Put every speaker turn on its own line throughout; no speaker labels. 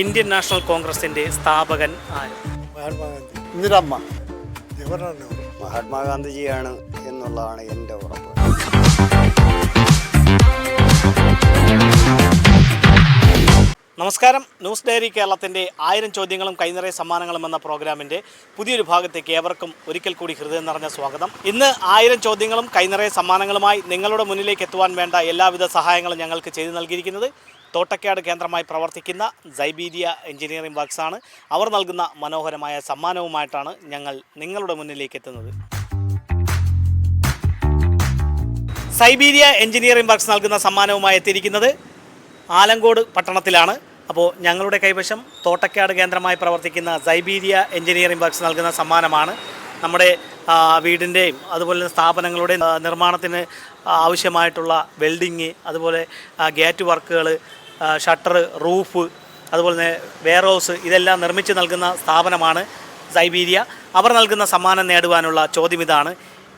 Indian national കോൺഗ്രസിന്റെ സ്ഥാപകൻ ആര്?
ഇന്ദിരമ്മ.
മഹാത്മാഗാന്ധിജിയാണ് എന്നുള്ളതാണ് എന്റെ ഉറപ്പ്.
നമസ്കാരം. ന്യൂസ് ഡയറി കേരളത്തിന്റെ ആയിരം ചോദ്യങ്ങളും കൈനിറയ സമ്മാനങ്ങളും എന്ന പ്രോഗ്രാമിന്റെ പുതിയൊരു ഭാഗത്തേക്ക് ഏവർക്കും ഒരിക്കൽ കൂടി ഹൃദയം നിറഞ്ഞ സ്വാഗതം. ഇന്ന് ആയിരം ചോദ്യങ്ങളും കൈനിറയ സമ്മാനങ്ങളുമായി നിങ്ങളുടെ മുന്നിലേക്ക് എത്തുവാൻ വേണ്ട എല്ലാവിധ സഹായങ്ങളും ഞങ്ങൾക്ക് ചെയ്തു നൽകിയിരിക്കുന്നത് തോട്ടക്കാട് കേന്ദ്രമായി പ്രവർത്തിക്കുന്ന സൈബീരിയ എഞ്ചിനീയറിംഗ് വർക്ക്സാണ്. അവർ നൽകുന്ന മനോഹരമായ സമ്മാനവുമായിട്ടാണ് ഞങ്ങൾ നിങ്ങളുടെ മുന്നിലേക്ക് എത്തുന്നത്. സൈബീരിയ എഞ്ചിനീയറിംഗ് വർക്ക്സ് നൽകുന്ന സമ്മാനവുമായി എത്തിയിരിക്കുന്നത് ആലങ്കോട് പട്ടണത്തിലാണ്. അപ്പോൾ ഞങ്ങളുടെ കൈവശം തോട്ടക്കാട് കേന്ദ്രമായി പ്രവർത്തിക്കുന്ന സൈബീരിയ എഞ്ചിനീയറിംഗ് വർക്ക്സ് നൽകുന്ന സമ്മാനമാണ്. നമ്മുടെ വീടിന്റെയും അതുപോലെ സ്ഥാപനങ്ങളുടെയും നിർമ്മാണത്തിന് ആവശ്യമായിട്ടുള്ള വെൽഡിങ് അതുപോലെ ഗേറ്റ് വർക്കുകൾ ഷട്ടർ റൂഫ് അതുപോലെ തന്നെ വെയർ ഹൗസ് ഇതെല്ലാം നിർമ്മിച്ച് നൽകുന്ന സ്ഥാപനമാണ് സൈബീരിയ. അവർ നൽകുന്ന സമ്മാനം നേടുവാനുള്ള ചോദ്യം ഇതാണ്.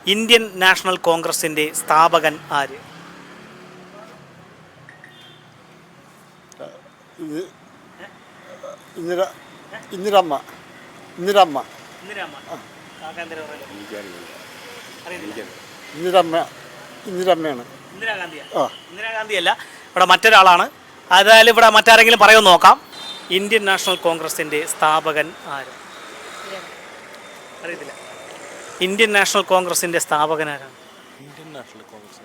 ഇന്ത്യൻ നാഷണൽ കോൺഗ്രസിന്റെ സ്ഥാപകൻ ആര്?
ഇന്ദിര ഇന്ദിരമ്മ ഇന്ദിരമ്മ. ഇന്ദിരമ്മ. ഇന്ദിരമ്മയാണ്. ആ.
ഇന്ദിരാഗാന്ധി അല്ല ഇവിടെ മറ്റൊരാളാണ്. അതായത് ഇവിടെ മറ്റാരെങ്കിലും പറയുമെന്ന് നോക്കാം. ഇന്ത്യൻ നാഷണൽ കോൺഗ്രസിന്റെ സ്ഥാപകൻ ആര്? അറിയത്തില്ല. ഇന്ത്യൻ നാഷണൽ കോൺഗ്രസിന്റെ സ്ഥാപകൻ ആരാണ്?
Indian national Congress.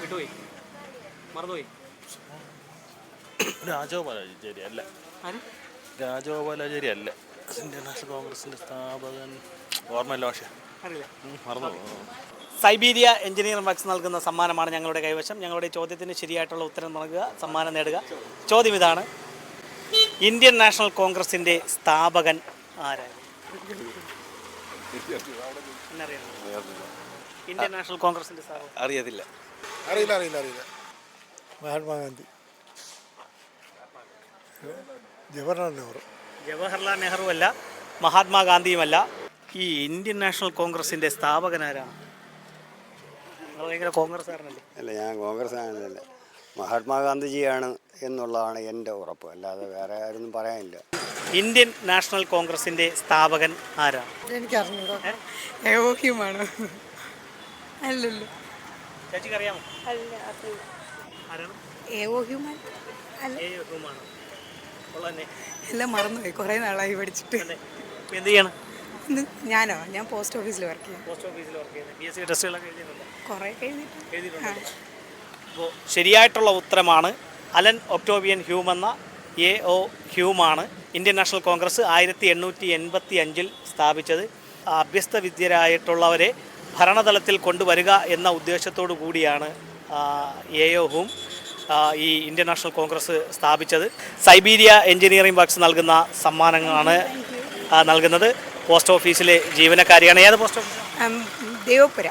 വിട്ടുപോയി. മറന്നുപോയി.
രാജഗോപാലാചാരി അല്ല.
ആര്?
രാജഗോപാലാചാരി അല്ല. ഇന്ത്യൻ നാഷണൽ കോൺഗ്രസിന്റെ സ്ഥാപകൻ. ഓർമ്മയില്ല പക്ഷേ.
അറിയില്ല. സൈബീരിയ എഞ്ചിനീയറിംഗ് വർക്ക്സ് നൽകുന്ന സമ്മാനമാണ് ഞങ്ങളുടെ കൈവശം. ഞങ്ങളുടെ ചോദ്യത്തിന് ശരിയായിട്ടുള്ള ഉത്തരം നൽകുക സമ്മാനം നേടുക. ചോദ്യം ഇതാണ്. ഇന്ത്യൻ നാഷണൽ കോൺഗ്രസിന്റെ സ്ഥാപകൻ ആരാണ്? എന്നറിയണം. ഇന്ത്യൻ നാഷണൽ കോൺഗ്രസിന്റെ സ്ഥാപകൻ.
അറിയത്തില്ല.
അറിയില്ല അറിയില്ല അറിയില്ല. മഹാത്മാഗാന്ധി. ജവഹർലാൽ നെഹ്റു.
ജവഹർലാൽ നെഹ്റു അല്ല മഹാത്മാഗാന്ധിയുമല്ല. ഈ ഇന്ത്യൻ നാഷണൽ കോൺഗ്രസിന്റെ ഭയങ്കര കോൺഗ്രസ്സുകാരനല്ലേ?
അല്ല ഞാൻ കോൺഗ്രസ് ആണെന്നല്ല മഹാത്മാഗാന്ധിജിയാണ് എന്നുള്ളതാണ് എന്റെ ഉറപ്പ്. അല്ലാതെ വേറെ ആരൊന്നും പറയാനില്ല.
ഇന്ത്യൻ നാഷണൽ കോൺഗ്രസിന്റെ സ്ഥാപകൻ ആരാണ്
എനിക്ക് അറിഞ്ഞൂടാ ഏകോഹ്യമാണ്. അല്ലല്ലോ.
ചേച്ചിക്ക് അറിയാമോ
അല്ല. മറന്നുപോയി. കുറെ നാളായി പഠിച്ചിട്ട്.
എന്ത് ചെയ്യണം?
ഞാനോ? ഞാൻ പോസ്റ്റ് ഓഫീസിൽ വർക്ക് ചെയ്യാം
പോസ്റ്റ് ഓഫീസിൽ വർക്ക് ചെയ്യുന്നത് ബി എസ് സി ടെസ്റ്റുകളൊക്കെ എഴുതിയിട്ടുണ്ട്?
കുറേ കഴിഞ്ഞിട്ട്
എഴുതിയിട്ടുണ്ട്. അപ്പോൾ ശരിയായിട്ടുള്ള ഉത്തരമാണ് അലൻ ഒക്ടോബിയൻ ഹ്യൂം എന്ന എ ഒ ഹ്യൂമാണ് ഇന്ത്യൻ നാഷണൽ കോൺഗ്രസ് ആയിരത്തി എണ്ണൂറ്റി എൺപത്തി അഞ്ചിൽ സ്ഥാപിച്ചത്. അഭ്യസ്ത വിദ്യരായിട്ടുള്ളവരെ ഭരണതലത്തിൽ കൊണ്ടുവരിക എന്ന ഉദ്ദേശത്തോടു കൂടിയാണ് എ ഒ ഹ്യൂം ഈ ഇന്ത്യൻ നാഷണൽ കോൺഗ്രസ് സ്ഥാപിച്ചത്. സൈബീരിയ എഞ്ചിനീയറിംഗ് വർക്ക്സ് നൽകുന്ന സമ്മാനങ്ങളാണ് നൽകുന്നത്. പോസ്റ്റ് ഓഫീസിലെ ജീവനക്കാരിയാണ്. ഏത് പോസ്റ്റ് ഓഫീസ്?
ദൈവപുര.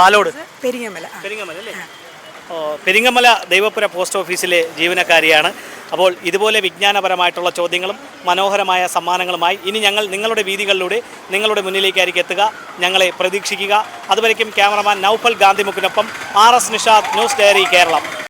പാലോട്?
പെരിങ്ങമല.
പെരിങ്ങമല അല്ലേ? ഓ, പെരിങ്ങമല ദൈവപുര പോസ്റ്റ് ഓഫീസിലെ ജീവനക്കാരിയാണ്. അപ്പോൾ ഇതുപോലെ വിജ്ഞാനപരമായിട്ടുള്ള ചോദ്യങ്ങളും മനോഹരമായ സമ്മാനങ്ങളുമായി ഇനി ഞങ്ങൾ നിങ്ങളുടെ വീതികളിലൂടെ നിങ്ങളുടെ മുന്നിലേക്കായിരിക്കും എത്തുക. ഞങ്ങളെ പ്രതീക്ഷിക്കുക. അതുവരയ്ക്കും cameraman Naufal ഗാന്ധിമുക്കിനൊപ്പം R S Nishad news diary Keralam.